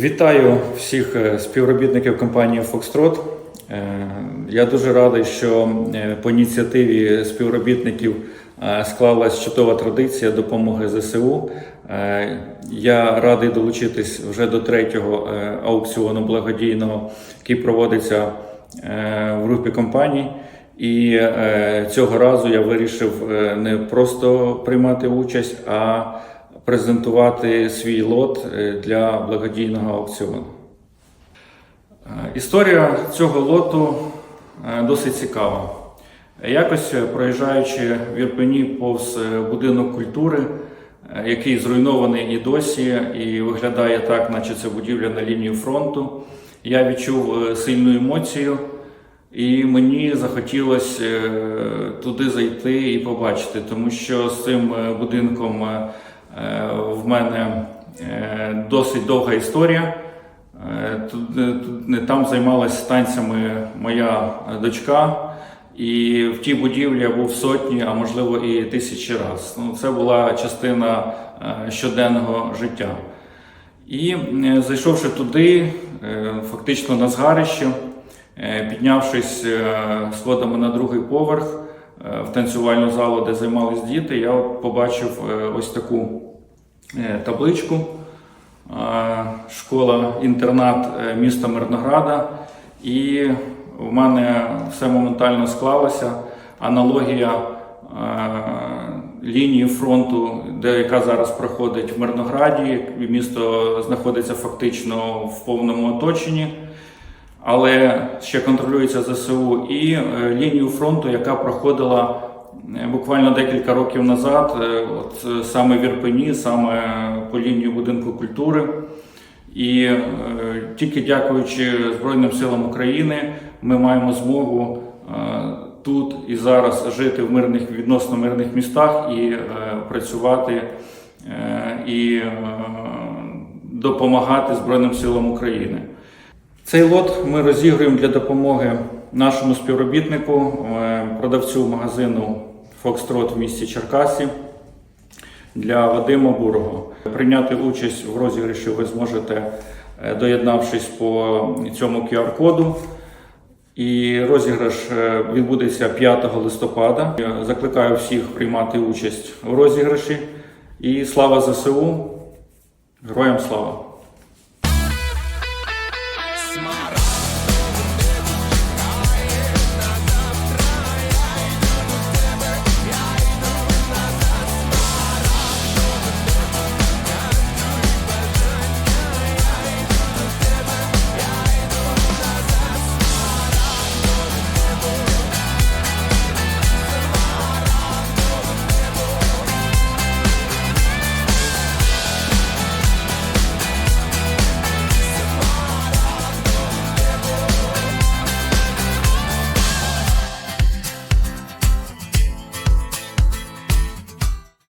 Вітаю всіх е, співробітників компанії Foxtrot. Е, Я дуже радий, що е, по ініціативі співробітників склалась чудова традиція допомоги ЗСУ. Я радий долучитись вже до третього аукціону благодійного, який проводиться в групі компаній. І цього разу я вирішив не просто приймати участь, а презентувати свій лот е, для благодійного аукціону. Е, Історія цього лоту е, досить цікава. Якось проїжджаючи в Ірпені повз будинок культури, який зруйнований і досі, і виглядає так, наче це будівля на лінії фронту, я відчув сильну емоцію, і мені захотілося туди зайти і побачити, тому що з цим будинком в мене е, досить довга історія. Е, е, там займалася танцями моя е, дочка, і в тій будівлі я був сотні, а можливо і тисячі разів. Ну, це була частина е, щоденного життя. І е, зайшовши туди, е, фактично на згарище, е, піднявшись е, сходами на другий поверх е, в танцювальну залу, де займались діти, я побачив е, ось таку е, табличку. Е, Школа-інтернат е, міста Мирнограда. І в мене все моментально склалося. Аналогія е, лінії фронту, де яка зараз проходить в Мирнограді. Місто знаходиться фактично в повному оточенні, але ще контролюється ЗСУ, і е, лінію фронту, яка проходила е, буквально декілька років назад, е, от саме в Ірпені, саме по лінії будинку культури. І тільки дякуючи Збройним силам України, ми маємо змогу тут і зараз жити в мирних відносно мирних містах і працювати і допомагати Збройним силам України. Цей лот ми розігруємо для допомоги нашому співробітнику, е, продавцю магазину Foxtrot в місті Черкасі для Вадима Бурого. Прийняти участь в розіграші ви зможете, е, доєднавшись по цьому QR-коду. І розіграш е, відбудеться 5 листопада. Я закликаю всіх приймати участь у розіграші. І слава ЗСУ! Героям слава!